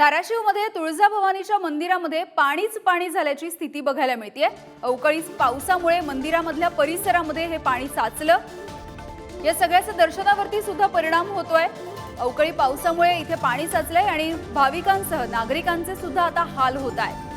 धाराशिवमध्ये तुळजाभवानीच्या मंदिरामध्ये पाणीच पाणी झाल्याची स्थिती बघायला मिळते अवकाळी पावसामुळे मंदिरामधल्या परिसरामध्ये हे पाणी साचलं. या सगळ्याचा दर्शनावरती सुद्धा परिणाम होतोय. अवकाळी पावसामुळे इथे पाणी साचलंय आणि भाविकांसह नागरिकांचे सुद्धा आता हाल होत आहे.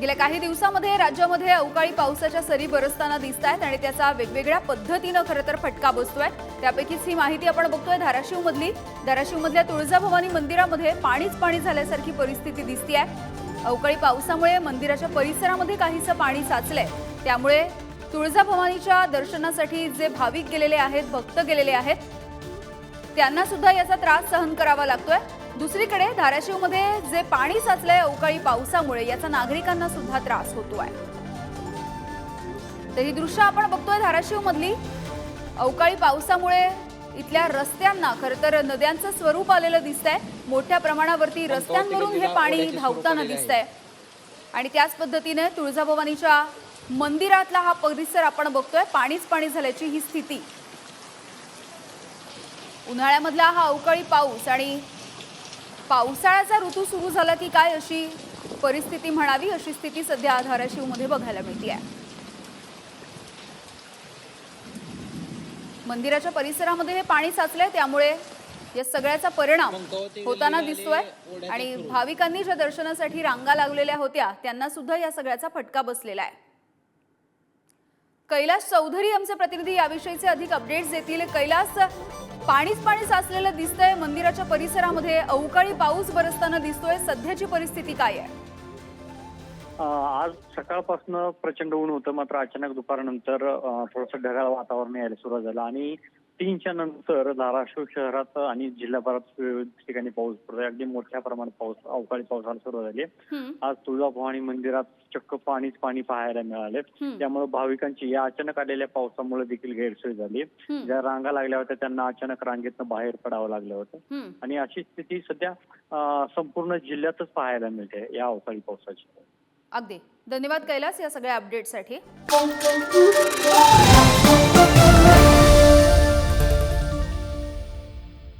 गेल्या काही दिवसामध्ये राज्यामध्ये अवकाळी पावसाच्या सरी बरसताना दिसत आहेत आणि त्याचा वेगवेगळ्या पद्धतीनं खरं तर फटका बसतोय. त्यापैकीच ही माहिती आपण बघतोय धाराशिव मधली धाराशिव मधल्या तुळजाभवानी मंदिरामध्ये पाणीच पाणी झाल्यासारखी परिस्थिती दिसते आहे अवकाळी पावसामुळे मंदिराच्या परिसरामध्ये काहीसं पाणी साचलंय. त्यामुळे तुळजाभवानीच्या दर्शनासाठी जे भाविक गेलेले आहेत भक्त गेलेले आहेत त्यांना सुद्धा याचा त्रास सहन करावा लागतोय. दुसरीकडे धाराशिवमध्ये जे पाणी साचलंय अवकाळी पावसामुळे याचा नागरिकांना सुद्धा त्रास होतोय. तर ही दृश्य आपण बघतोय धाराशिव मधली अवकाळी पावसामुळे इथल्या रस्त्यांना खरं तर नद्यांचं स्वरूप आलेलं दिसतंय. मोठ्या प्रमाणावरती रस्त्यांवरून हे पाणी धावताना दिसतंय. आणि त्याच पद्धतीने तुळजाभवानीच्या मंदिरातला हा परिसर आपण बघतोय. पाणीच पाणी झाल्याची ही स्थिती. उन्हाळ्यामधला हा अवकाळी पाऊस आणि पावसाळ्याचा ऋतू सुरू झाला की काय अशी परिस्थिती म्हणावी अशी स्थिती सध्या धाराशिवमध्ये बघायला मिळते मंदिराच्या परिसरामध्ये हे पाणी साचलंय त्यामुळे या सगळ्याचा परिणाम होताना दिसतोय आणि भाविकांनी ज्या दर्शनासाठी रांगा लागलेल्या होत्या त्यांना सुद्धा या सगळ्याचा फटका बसलेला आहे. कैलास चौधरी आमचे प्रतिनिधी याविषयीचे अधिक अपडेट्स देतील. कैलास पाणीच पाणी साचलेलं दिसतंय. मंदिराच्या परिसरामध्ये अवकाळी पाऊस बरसताना दिसतोय. सध्याची परिस्थिती काय आहे? आज सकाळपासून प्रचंड ऊन होतं. मात्र अचानक दुपारनंतर थोडस ढगाळ वातावरण यायला सुरुवात झालं. आणि तीनच्या नंतर धाराशिव शहरात आणि जिल्हाभरात विविध ठिकाणी पाऊस पडतोय. अगदी मोठ्या प्रमाणात पाऊस अवकाळी पावसाला सुरुवात झाली आज तुळजाभवानी मंदिरात चक्क पाणीच पाणी पाहायला मिळाले त्यामुळे भाविकांची या अचानक आलेल्या पावसामुळे देखील गैरसोय झाली ज्या रांगा लागल्या होत्या त्यांना अचानक रांगेतनं बाहेर पडावं लागलं होतं. आणि अशी स्थिती सध्या संपूर्ण जिल्ह्यातच पाहायला मिळते या अवकाळी पावसाची. अगदी. धन्यवाद कैलास या सगळ्या अपडेटसाठी